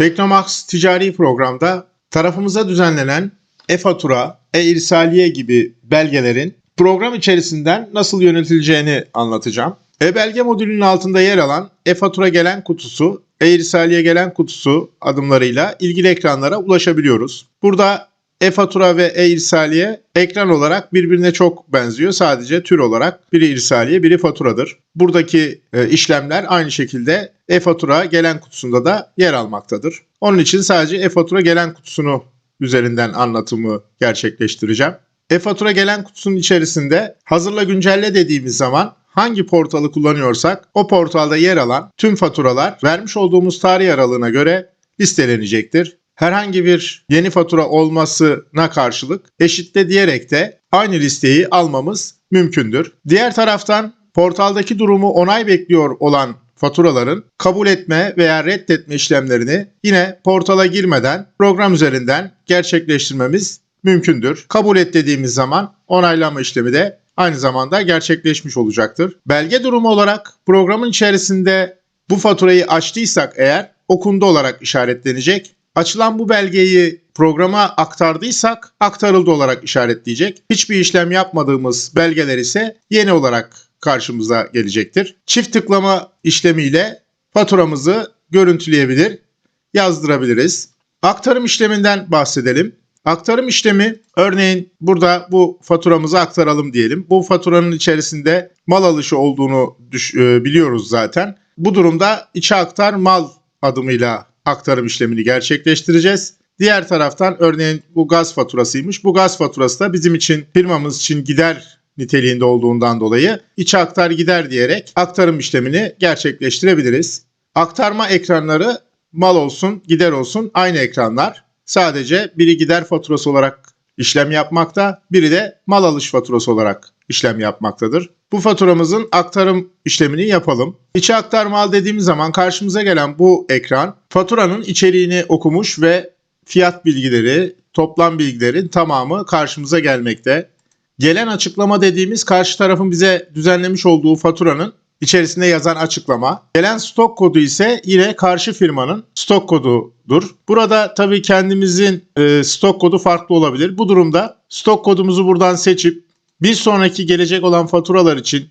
Teknomax ticari programda tarafımıza düzenlenen e-fatura, e-irsaliye gibi belgelerin program içerisinden nasıl yönetileceğini anlatacağım. E-belge modülünün altında yer alan e-fatura gelen kutusu, e-irsaliye gelen kutusu adımlarıyla ilgili ekranlara ulaşabiliyoruz. Burada e-fatura ve e-irsaliye ekran olarak birbirine çok benziyor. Sadece tür olarak biri irsaliye, biri faturadır. Buradaki e, işlemler aynı şekilde e-fatura gelen kutusunda da yer almaktadır. Onun için sadece e-fatura gelen kutusunu üzerinden anlatımı gerçekleştireceğim. E-fatura gelen kutusunun içerisinde hazırla güncelle dediğimiz zaman hangi portalı kullanıyorsak o portalda yer alan tüm faturalar vermiş olduğumuz tarih aralığına göre listelenecektir. Herhangi bir yeni fatura olmasına karşılık eşitle diyerek de aynı listeyi almamız mümkündür. Diğer taraftan portaldaki durumu onay bekliyor olan faturaların kabul etme veya reddetme işlemlerini yine portala girmeden program üzerinden gerçekleştirmemiz mümkündür. Kabul et dediğimiz zaman onaylama işlemi de aynı zamanda gerçekleşmiş olacaktır. Belge durumu olarak programın içerisinde bu faturayı açtıysak eğer okundu olarak işaretlenecek. Açılan bu belgeyi programa aktardıysak aktarıldı olarak işaretleyecek. Hiçbir işlem yapmadığımız belgeler ise yeni olarak karşımıza gelecektir. Çift tıklama işlemiyle faturamızı görüntüleyebilir, yazdırabiliriz. Aktarım işleminden bahsedelim. Aktarım işlemi örneğin burada bu faturamızı aktaralım diyelim. Bu faturanın içerisinde mal alışı olduğunu e, biliyoruz zaten. Bu durumda içe aktar mal adımıyla aktarım işlemini gerçekleştireceğiz. Diğer taraftan örneğin bu gaz faturasıymış. Bu gaz faturası da bizim için firmamız için gider niteliğinde olduğundan dolayı içe aktar gider diyerek aktarım işlemini gerçekleştirebiliriz. Aktarma ekranları mal olsun, gider olsun aynı ekranlar. Sadece biri gider faturası olarak işlem yapmakta, biri de mal alış faturası olarak işlem yapmaktadır. Bu faturamızın aktarım işlemini yapalım. İçe aktar mal dediğimiz zaman karşımıza gelen bu ekran faturanın içeriğini okumuş ve fiyat bilgileri, toplam bilgilerin tamamı karşımıza gelmekte. Gelen açıklama dediğimiz karşı tarafın bize düzenlemiş olduğu faturanın içerisinde yazan açıklama. Gelen stok kodu ise yine karşı firmanın stok kodudur. Burada tabii kendimizin e, stok kodu farklı olabilir. Bu durumda stok kodumuzu buradan seçip bir sonraki gelecek olan faturalar için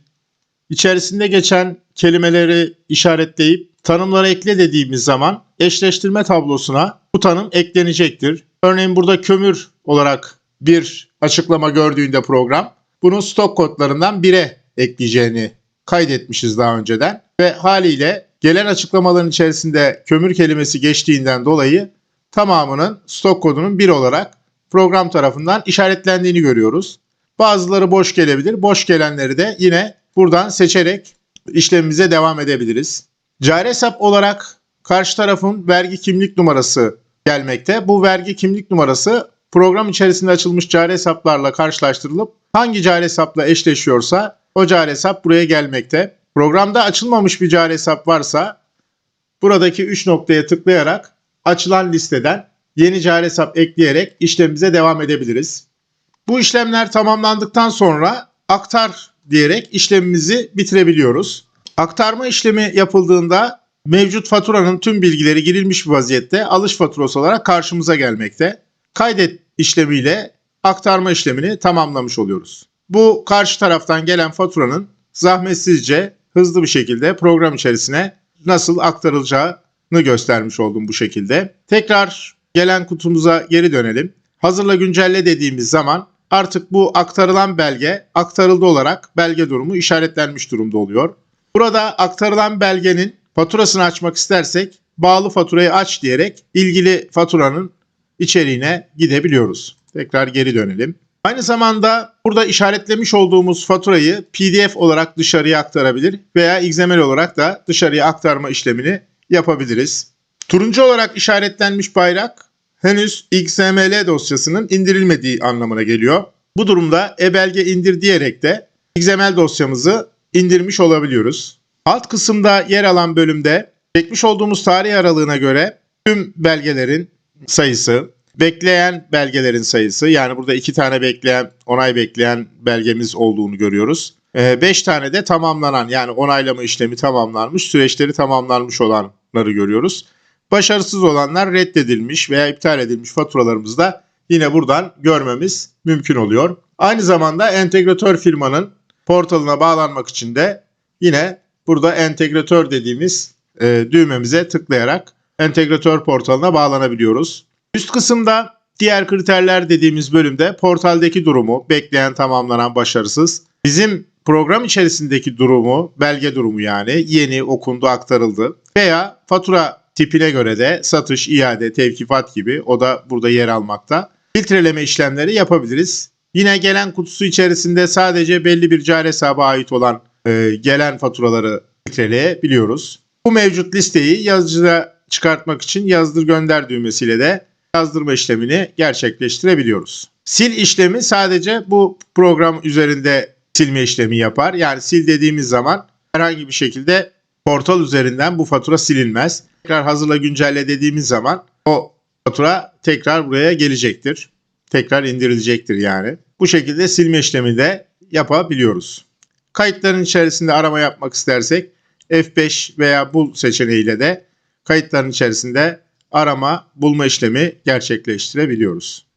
içerisinde geçen kelimeleri işaretleyip tanımlara ekle dediğimiz zaman eşleştirme tablosuna bu tanım eklenecektir. Örneğin burada kömür olarak bir açıklama gördüğünde program bunun stok kodlarından 1'e ekleyeceğini kaydetmişiz daha önceden ve haliyle gelen açıklamaların içerisinde kömür kelimesi geçtiğinden dolayı tamamının stok kodunun 1 olarak program tarafından işaretlendiğini görüyoruz. Bazıları boş gelebilir. Boş gelenleri de yine buradan seçerek işlemimize devam edebiliriz. Cari hesap olarak karşı tarafın vergi kimlik numarası gelmekte. Bu vergi kimlik numarası program içerisinde açılmış cari hesaplarla karşılaştırılıp hangi cari hesapla eşleşiyorsa o cari hesap buraya gelmekte. Programda açılmamış bir cari hesap varsa buradaki 3 noktaya tıklayarak açılan listeden yeni cari hesap ekleyerek işlemimize devam edebiliriz. Bu işlemler tamamlandıktan sonra aktar diyerek işlemimizi bitirebiliyoruz. Aktarma işlemi yapıldığında mevcut faturanın tüm bilgileri girilmiş bir vaziyette alış faturası olarak karşımıza gelmekte. Kaydet işlemiyle aktarma işlemini tamamlamış oluyoruz. Bu karşı taraftan gelen faturanın zahmetsizce hızlı bir şekilde program içerisine nasıl aktarılacağını göstermiş oldum bu şekilde. Tekrar gelen kutumuza geri dönelim. Hazırla güncelle dediğimiz zaman artık bu aktarılan belge aktarıldı olarak belge durumu işaretlenmiş durumda oluyor. Burada aktarılan belgenin faturasını açmak istersek bağlı faturayı aç diyerek ilgili faturanın içeriğine gidebiliyoruz. Tekrar geri dönelim. Aynı zamanda burada işaretlemiş olduğumuz faturayı PDF olarak dışarıya aktarabilir veya XML olarak da dışarıya aktarma işlemini yapabiliriz. Turuncu olarak işaretlenmiş bayrak henüz XML dosyasının indirilmediği anlamına geliyor. Bu durumda e-belge indir diyerek de XML dosyamızı indirmiş olabiliyoruz. Alt kısımda yer alan bölümde çekmiş olduğumuz tarih aralığına göre tüm belgelerin sayısı, bekleyen belgelerin sayısı yani burada iki tane bekleyen, onay bekleyen belgemiz olduğunu görüyoruz. 5 tane de tamamlanan yani onaylama işlemi tamamlanmış, süreçleri tamamlanmış olanları görüyoruz. Başarısız olanlar reddedilmiş veya iptal edilmiş faturalarımızı da yine buradan görmemiz mümkün oluyor. Aynı zamanda entegratör firmanın portalına bağlanmak için de yine burada entegratör dediğimiz e, düğmemize tıklayarak entegratör portalına bağlanabiliyoruz. Üst kısımda diğer kriterler dediğimiz bölümde portaldeki durumu, bekleyen, tamamlanan, başarısız, bizim program içerisindeki durumu, belge durumu yani yeni, okundu, aktarıldı veya fatura tipine göre de satış, iade, tevkifat gibi o da burada yer almakta. Filtreleme işlemleri yapabiliriz. Yine gelen kutusu içerisinde sadece belli bir cari hesaba ait olan e, gelen faturaları filtreleyebiliyoruz. Bu mevcut listeyi yazıcıda çıkartmak için yazdır gönder düğmesiyle de yazdırma işlemini gerçekleştirebiliyoruz. Sil işlemi sadece bu program üzerinde silme işlemi yapar. Yani sil dediğimiz zaman herhangi bir şekilde portal üzerinden bu fatura silinmez. Tekrar hazırla güncelle dediğimiz zaman o fatura tekrar buraya gelecektir. Tekrar indirilecektir yani. Bu şekilde silme işlemi de yapabiliyoruz. Kayıtların içerisinde arama yapmak istersek F5 veya bul seçeneğiyle de kayıtların içerisinde arama bulma işlemi gerçekleştirebiliyoruz.